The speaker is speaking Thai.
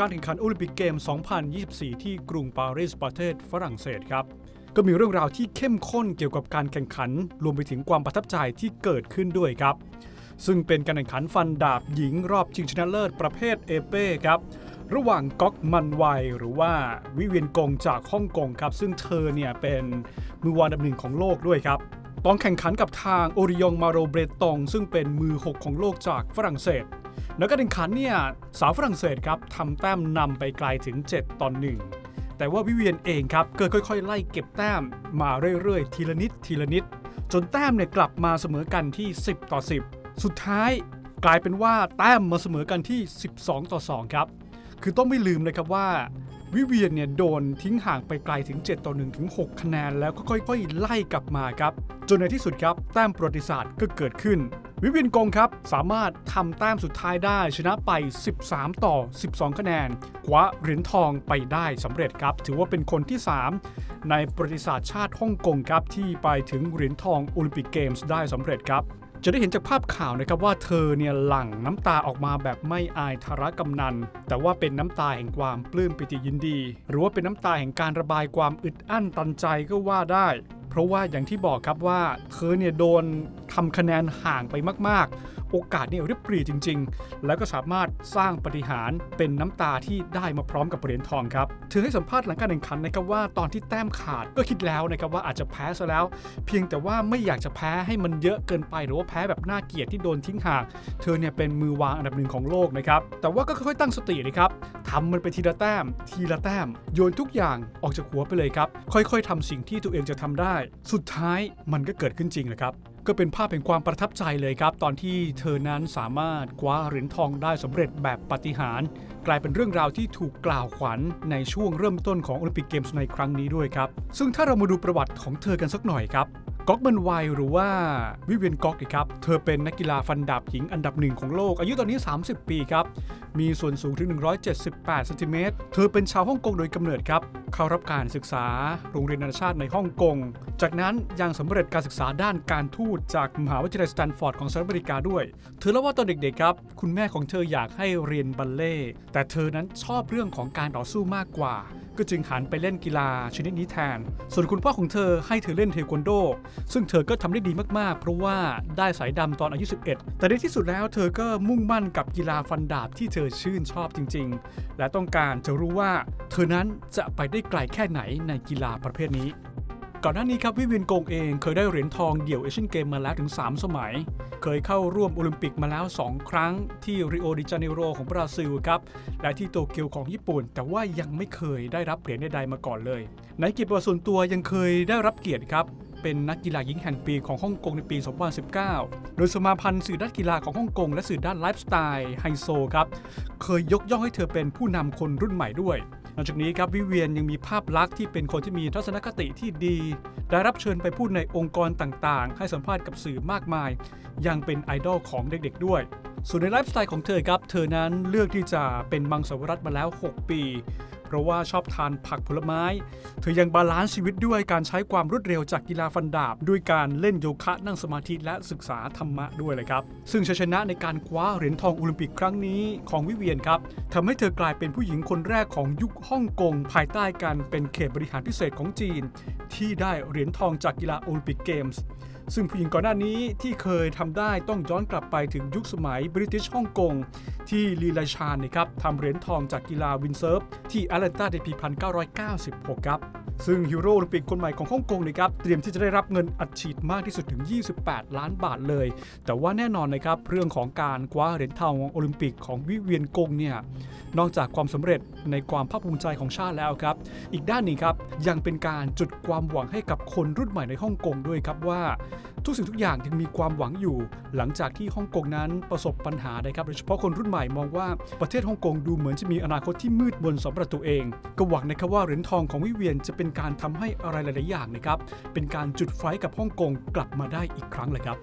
การแข่งขันโอลิมปิกเกม 2024 ที่กรุงปารีสประเทศฝรั่งเศสครับ ก็มีเรื่องราวที่เข้มข้นเกี่ยวกับการแข่งขัน รวมไปถึงความประทับใจที่เกิดขึ้นด้วยครับ ซึ่งเป็นการแข่งขันฟันดาบหญิงรอบชิงชนะเลิศประเภทเอเป้ครับ ระหว่างก๊อกมันไวหรือว่าวิเวียนกงจากฮ่องกงครับ ซึ่งเธอเนี่ยเป็นมือวางอันดับหนึ่งของโลกด้วยครับต้องแข่งขันกับทางโอริยองมาโรเบรตอง ซึ่งเป็นมือ 6 ของโลกจากฝรั่งเศส แล้วก็แข่งขันเนี่ยสาวฝรั่งเศสครับทำแต้มนำไปไกลถึง 7ต่อ1แต่ว่าวิเวียนเองครับเก็ค่อยๆ ไล่เก็บแต้มมาเรื่อยๆ ทีละนิดทีละนิด จนแต้มเนี่ยกลับมาเสมอกันที่ 10 ต่อ 10 สุดท้ายกลายเป็นว่าแต้มมาเสมอกันที่ 12 ต่อ 2 ครับ คือต้องไม่ลืมนะครับว่าวิเวียนเนี่ยโดนทิ้งห่างไปไกลถึง 7 ต่อ1ถึง 6 คะแนนแล้วก็ค่อยๆ ไล่กลับมาครับ จนในที่สุดครับ แต้มประวัติศาสตร์ก็เกิดขึ้น วิเวียนกงครับ สามารถทำแต้มสุดท้ายได้ชนะไป 13 ต่อ 12 คะแนนคว้าเหรียญทองไปได้สำเร็จครับ ถือว่าเป็นคนที่ 3 ในประวัติศาสตร์ชาติฮ่องกงครับ ที่ไปถึงเหรียญทองโอลิมปิกเกมส์ได้สำเร็จครับจะได้เห็นจากภาพข่าวนะครับว่าเธอเนี่ยหลั่งน้ำตาออกมาแบบไม่อายทารกำนัน แต่ว่าเป็นน้ำตาแห่งความปลื้มปิติยินดี หรือว่าเป็นน้ำตาแห่งการระบายความอึดอั้นตันใจก็ว่าได้ เพราะว่าอย่างที่บอกครับว่า เธอเนี่ยโดน ทำคะแนนห่างไปมาก ๆ โอกาสเนี่ยริบปรีจริง ๆ แล้วก็สามารถสร้างปฏิหารเป็นน้ำตาที่ได้มาพร้อมกับเหรียญทองครับเธอให้สัมภาษณ์หลังการแข่งขันนะครับว่าตอนที่แต้มขาดก็คิดแล้วนะครับว่าอาจจะแพ้ซะแล้ว เพียงแต่ว่าไม่อยากจะแพ้ให้มันเยอะเกินไป หรือว่าแพ้แบบน่าเกลียดที่โดนทิ้งห่าง เธอเนี่ยเป็นมือวางอันดับหนึ่งของโลกนะครับแต่ว่าก็ค่อยๆตั้งสตินะครับทำมันไปทีละแต้ม ทีละแต้ม โยนทุกอย่างออกจากหัวไปเลยครับค่อยๆทำสิ่งที่ตัวเองจะทำได้ สุดท้ายมันก็เกิดขึ้นจริงนะครับ ก็เป็นภาพแห่งความประทับใจเลยครับ ตอนที่เธอนั้นสามารถคว้าเหรียญทองได้สำเร็จแบบปาฏิหาริย์กลายเป็นเรื่องราวที่ถูกกล่าวขวัญในช่วงเริ่มต้นของโอลิมปิกเกมส์ในครั้งนี้ด้วยครับ ซึ่งถ้าเรามาดูประวัติของเธอกันสักหน่อยครับ ก๊อกเบนไวหรือว่าวิเวียนก๊อกครับเธอเป็นนักกีฬาฟันดาบหญิงอันดับหนึ่งของโลก อายุตอนนี้ 30 ปีครับ มีส่วนสูงถึง 178เซนติเมตรเธอเป็นชาวฮ่องกงโดยกำเนิดครับ เข้ารับการศึกษาโรงเรียนนานาชาติในฮ่องกง จากนั้นยังสำเร็จการศึกษาด้านการทูตจากมหาวิทยาลัยสแตนฟอร์ดของสหรัฐอเมริกาด้วย เธอเล่าว่าตอนเด็กๆครับ คุณแม่ของเธออยากให้เรียนบัลเล่ต์แต่เธอนั้นชอบเรื่องของการต่อสู้มากกว่า ก็จึงหันไปเล่นกีฬาชนิดนี้แทน ส่วนคุณพ่อของเธอให้เธอเล่นเทควันโด ซึ่งเธอก็ทำได้ดีมากๆ เพราะว่าได้สายดำตอนอายุ 11 แต่ในที่สุดแล้วเธอก็มุ่งมั่นกับกีฬาฟันดาบที่เธอชื่นชอบจริง ๆ และต้องการจะรู้ว่า เธอนั้นจะไปได้ไกลแค่ไหนในกีฬาประเภทนี้ ก่อนหน้านี้ครับวิเวียนกงเองเคยได้เหรียญทองเดี่ยวเอเชียนเกมมาแล้วถึง 3 สมัย เคยเข้าร่วมโอลิมปิกมาแล้ว 2 ครั้งที่ริโอดิจาเนโรของบราซิลครับ และที่โตเกียวของญี่ปุ่น แต่ว่ายังไม่เคยได้รับเหรียญใดๆมาก่อนเลยในเกียรติประวัติส่วนตัวยังเคยได้รับเกียรติครับเป็นนักกีฬาหญิงแห่งปีของฮ่องกงในปี 2019 โดยสมาพันธ์สื่อด้านกีฬาของฮ่องกงและสื่อด้านไลฟ์สไตล์ไฮโซครับ เคยยกย่องให้เธอเป็นผู้นำคนรุ่นใหม่ด้วย นอกจากนี้ครับวิเวียนยังมีภาพลักษณ์ที่เป็นคนที่มีทัศนคติที่ดี ได้รับเชิญไปพูดในองค์กรต่างๆ ให้สัมภาษณ์กับสื่อมากมาย ยังเป็นไอดอลของเด็กๆด้วย ส่วนในไลฟ์สไตล์ของเธอครับ เธอนั้นเลือกที่จะเป็นมังสวิรัตมาแล้ว 6 ปี ราะว่าชอบทานผักผลไม้ เธอยังบาลานซ์ชีวิตด้วยการใช้ความรวดเร็วจากกีฬาฟันดาบ ด้วยการเล่นโยคะนั่งสมาธิและศึกษาธรรมะด้วยเลยครับ ซึ่งชัยชนะในการคว้าเหรียญทองโอลิมปิกครั้งนี้ของวิเวียนครับทำให้เธอกลายเป็นผู้หญิงคนแรกของยุคฮ่องกงภายใต้การเป็นเขตบริหารพิเศษของจีน ที่ได้เหรียญทองจากกีฬาโอลิมปิกเกมส์ซึ่งผู้หญิงก่อนหน้านี้ที่เคยทำได้ต้องย้อนกลับไปถึงยุคสมัยบริติชฮ่องกงที่ลีลาชานนะครับทำเหรียญทองจากกีฬาวินเซิร์ฟที่แอตแลนตาในปี 1996 ครับ ซึ่งฮีโร่โอลิมปิกคนใหม่ของฮ่องกงนะครับเตรียมที่จะได้รับเงินอัดฉีดมากที่สุดถึง 28 ล้านบาทเลย แต่ว่าแน่นอนนะครับเรื่องของการคว้าเหรียญทองโอลิมปิกของวิเวียนกงเนี่ยนอกจากความสำเร็จในความภาคภูมิใจของชาติแล้วครับ อีกด้านหนึงครับยังเป็นการจุดความหวังให้กับคนรุ่นใหม่ในฮ่องกงด้วยครับว่า ทุกสิ่งทุกอย่างยังมีความหวังอยู่ หลังจากที่ฮ่องกงนั้นประสบปัญหานะครับโดยเฉพาะคนรุ่นใหม่มองว่าประเทศฮ่องกงดูเหมือนจะมีอนาคตที่มืดมนสำหรับตัวเอง ก็หวังนะครับว่าเหรียญทองของวิเวียนจะเป็นการทำให้อะไรหลาย ๆ อย่างนะครับเป็นการจุดไฟกับฮ่องกงกลับมาได้อีกครั้งเลยครับ